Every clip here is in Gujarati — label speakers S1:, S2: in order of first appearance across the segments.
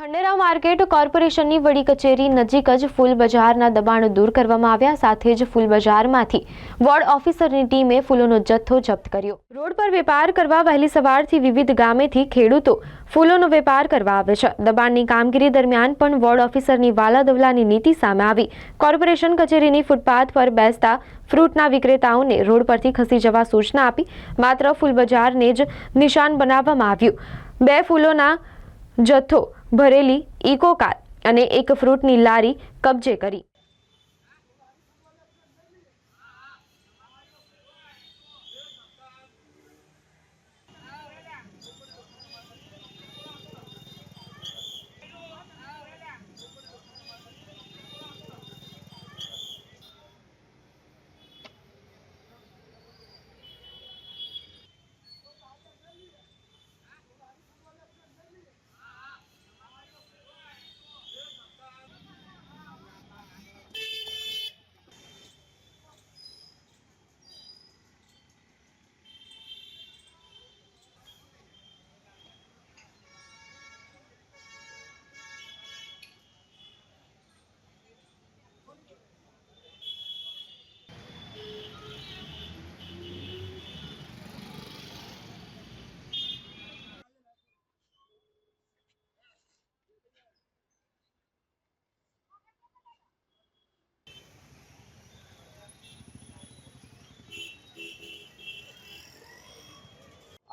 S1: ખંડેરા માર્કેટ કોર્પોરેશનની વડી કચેરી નજીક જ ફૂલ બજારના દબાણો દૂર કરવામાં આવ્યા. સાથે જ ફૂલ બજારમાંથી વોર્ડ ઓફિસરની ટીમે ફૂલોનો જથ્થો જપ્ત કર્યો. રોડ પર વેપાર કરવા વહેલી સવારથી વિવિધ ગામેથી ખેડૂતો ફૂલોનો વેપાર કરવા આવે છે. દબાણની કામગીરી દરમિયાન પણ વોર્ડ ઓફિસરની વાલાદવલાની નીતિ સામે આવી. કોર્પોરેશન કચેરીની ફૂટપાથ પર બેસતા ફ્રૂટના વિક્રેતાઓને રોડ પરથી ખસી જવા સૂચના આપી. માત્ર ફૂલ બજારને જ નિશાન બનાવવામાં આવ્યું. બે ફૂલોના જથ્થો ભરેલી ઇકો કાર અને એક ફ્રૂટની લારી કબજે કરી.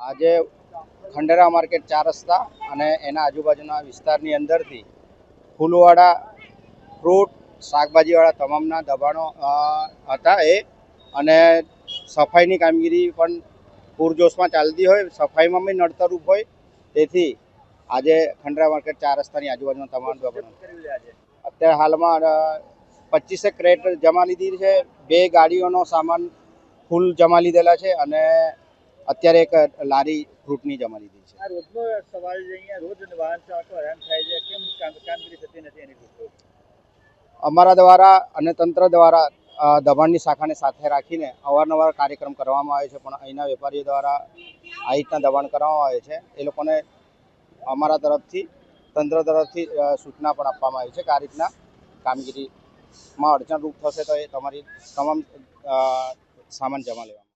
S2: આજે ખંડેરા માર્કેટ ચાર રસ્તા અને એના આજુબાજુના વિસ્તારની અંદરથી ફૂલવાળા ફ્રૂટ, શાકભાજીવાળા તમામના દબાણો હતા એ. અને સફાઈની કામગીરી પણ પૂરજોશમાં ચાલતી હોય, સફાઈમાં બી નડતરૂપ હોય. તેથી આજે ખંડેરા માર્કેટ ચાર રસ્તાની આજુબાજુના તમામ દબાણો. અત્યારે હાલમાં પચીસેક ક્રેટ જમા લીધી છે. બે ગાડીઓનો સામાન ફૂલ જમા લીધેલા છે અને અત્યારે એક લારી ફ્રૂટની જમા લીધી છે.
S3: આ રોજનો સવાલ રોજ વાહન ચાલકો હેરાન થાય છે કેમ કામગીરી થતી નથી એની
S2: અમારા દ્વારા અને તંત્ર દ્વારા અ, દબાણની શાખાને સાથે રાખીને અવારનવાર કાર્યક્રમ કરવામાં આવે છે પણ અહીંના વેપારીઓ દ્વારા આ રીતના દબાણ કરવામાં આવે છે. એ લોકોને અમારા તરફથી તંત્ર તરફથી સૂચના પણ આપવામાં આવી છે કે આ રીતના કામગીરીમાં અડચણરૂપ થશે તો એ તમારી તમામ સામાન જમા લેવામાં